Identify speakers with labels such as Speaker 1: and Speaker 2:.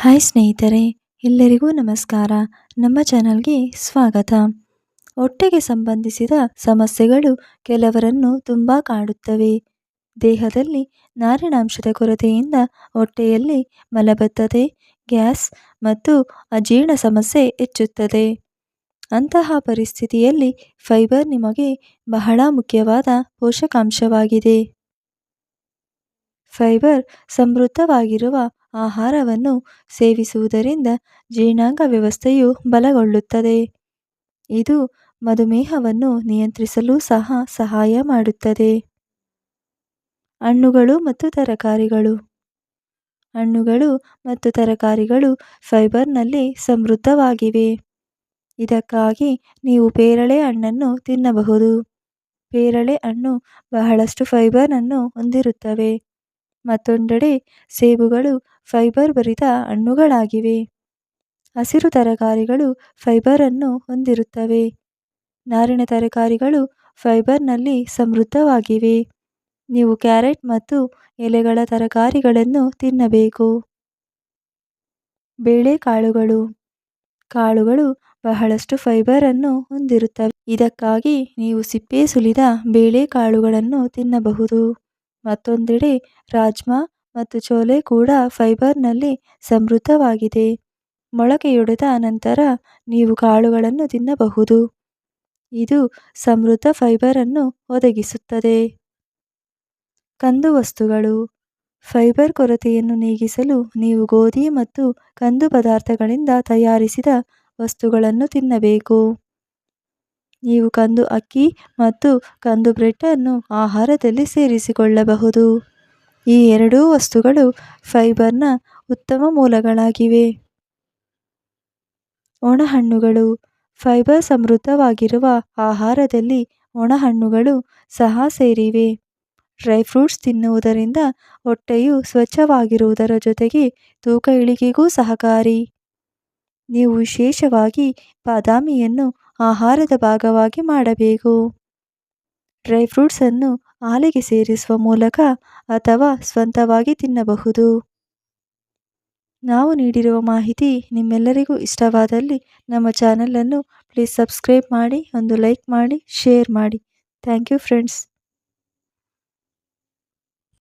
Speaker 1: Hi ಸ್ನೇಹಿತರೆ, ಎಲ್ಲರಿಗೂ ನಮಸ್ಕಾರ. ನಮ್ಮ ಚಾನಲ್ಗೆ ಸ್ವಾಗತ. ಹೊಟ್ಟೆಗೆ ಸಂಬಂಧಿಸಿದ ಸಮಸ್ಯೆಗಳು ಕೆಲವರನ್ನು ತುಂಬ ಕಾಡುತ್ತವೆ. ದೇಹದಲ್ಲಿ ನಾರಿನಾಂಶದ ಕೊರತೆಯಿಂದ ಹೊಟ್ಟೆಯಲ್ಲಿ ಮಲಬದ್ಧತೆ, ಗ್ಯಾಸ್ ಮತ್ತು ಅಜೀರ್ಣ ಸಮಸ್ಯೆ ಹೆಚ್ಚುತ್ತದೆ. ಅಂತಹ ಪರಿಸ್ಥಿತಿಯಲ್ಲಿ ಫೈಬರ್ ನಿಮಗೆ ಬಹಳ ಮುಖ್ಯವಾದ ಪೋಷಕಾಂಶವಾಗಿದೆ. ಫೈಬರ್ ಸಮೃದ್ಧವಾಗಿರುವ ಆಹಾರವನ್ನು ಸೇವಿಸುವುದರಿಂದ ಜೀರ್ಣಾಂಗ ವ್ಯವಸ್ಥೆಯು ಬಲಗೊಳ್ಳುತ್ತದೆ. ಇದು ಮಧುಮೇಹವನ್ನು ನಿಯಂತ್ರಿಸಲು ಸಹ ಸಹಾಯ ಮಾಡುತ್ತದೆ. ಹಣ್ಣುಗಳು ಮತ್ತು ತರಕಾರಿಗಳು. ಹಣ್ಣುಗಳು ಮತ್ತು ತರಕಾರಿಗಳು ಫೈಬರ್ನಲ್ಲಿ ಸಮೃದ್ಧವಾಗಿವೆ. ಇದಕ್ಕಾಗಿ ನೀವು ಪೇರಳೆ ಹಣ್ಣನ್ನು ತಿನ್ನಬಹುದು. ಪೇರಳೆ ಹಣ್ಣು ಬಹಳಷ್ಟು ಫೈಬರನ್ನು ಹೊಂದಿರುತ್ತವೆ. ಮತ್ತೊಂದೆಡೆ ಸೇಬುಗಳು ಫೈಬರ್ ಭರಿತ ಹಣ್ಣುಗಳಾಗಿವೆ. ಹಸಿರು ತರಕಾರಿಗಳು ಫೈಬರನ್ನು ಹೊಂದಿರುತ್ತವೆ. ನಾರಿನ ತರಕಾರಿಗಳು ಫೈಬರ್ನಲ್ಲಿ ಸಮೃದ್ಧವಾಗಿವೆ. ನೀವು ಕ್ಯಾರೆಟ್ ಮತ್ತು ಎಲೆಗಳ ತರಕಾರಿಗಳನ್ನು ತಿನ್ನಬೇಕು. ಬೇಳೆಕಾಳುಗಳು ಕಾಳುಗಳು ಬಹಳಷ್ಟು ಫೈಬರನ್ನು ಹೊಂದಿರುತ್ತವೆ. ಇದಕ್ಕಾಗಿ ನೀವು ಸಿಪ್ಪೆ ಸುಲಿದ ಬೇಳೆಕಾಳುಗಳನ್ನು ತಿನ್ನಬಹುದು. ಮತ್ತೊಂದೆಡೆ ರಾಜ್ಮಾ ಮತ್ತು ಚೋಲೆ ಕೂಡ ಫೈಬರ್ನಲ್ಲಿ ಸಮೃದ್ಧವಾಗಿದೆ. ಮೊಳಕೆಯೊಡೆದ ನಂತರ ನೀವು ಕಾಳುಗಳನ್ನು ತಿನ್ನಬಹುದು. ಇದು ಸಮೃದ್ಧ ಫೈಬರನ್ನು ಒದಗಿಸುತ್ತದೆ. ಕಂದು ವಸ್ತುಗಳು. ಫೈಬರ್ ಕೊರತೆಯನ್ನು ನೀಗಿಸಲು ನೀವು ಗೋಧಿ ಮತ್ತು ಕಂದು ಪದಾರ್ಥಗಳಿಂದ ತಯಾರಿಸಿದ ವಸ್ತುಗಳನ್ನು ತಿನ್ನಬೇಕು. ನೀವು ಕಂದು ಅಕ್ಕಿ ಮತ್ತು ಕಂದು ಬ್ರೆಡ್ಡನ್ನು ಆಹಾರದಲ್ಲಿ ಸೇರಿಸಿಕೊಳ್ಳಬಹುದು. ಈ ಎರಡೂ ವಸ್ತುಗಳು ಫೈಬರ್ನ ಉತ್ತಮ ಮೂಲಗಳಾಗಿವೆ. ಒಣಹಣ್ಣುಗಳು ಫೈಬರ್ ಸಮೃದ್ಧವಾಗಿರುವ ಆಹಾರದಲ್ಲಿ ಒಣಹಣ್ಣುಗಳು ಸಹ ಸೇರಿವೆ. ಡ್ರೈ ಫ್ರೂಟ್ಸ್ ತಿನ್ನುವುದರಿಂದ ಹೊಟ್ಟೆಯು ಸ್ವಚ್ಛವಾಗಿರುವುದರ ಜೊತೆಗೆ ತೂಕ ಇಳಿಕೆಗೂ ಸಹಕಾರಿ. ನೀವು ವಿಶೇಷವಾಗಿ ಬಾದಾಮಿಯನ್ನು ಆಹಾರದ ಭಾಗವಾಗಿ ಮಾಡಬೇಕು. ಡ್ರೈ ಫ್ರೂಟ್ಸನ್ನು ಹಾಲಿಗೆ ಸೇರಿಸುವ ಮೂಲಕ ಅಥವಾ ಸ್ವಂತವಾಗಿ ತಿನ್ನಬಹುದು. ನಾವು ನೀಡಿರುವ ಮಾಹಿತಿ ನಿಮ್ಮೆಲ್ಲರಿಗೂ ಇಷ್ಟವಾದಲ್ಲಿ ನಮ್ಮ ಚಾನಲನ್ನು ಪ್ಲೀಸ್ ಸಬ್ಸ್ಕ್ರೈಬ್ ಮಾಡಿ, ಒಂದು ಲೈಕ್ ಮಾಡಿ ಶೇರ್ ಮಾಡಿ. Thank you friends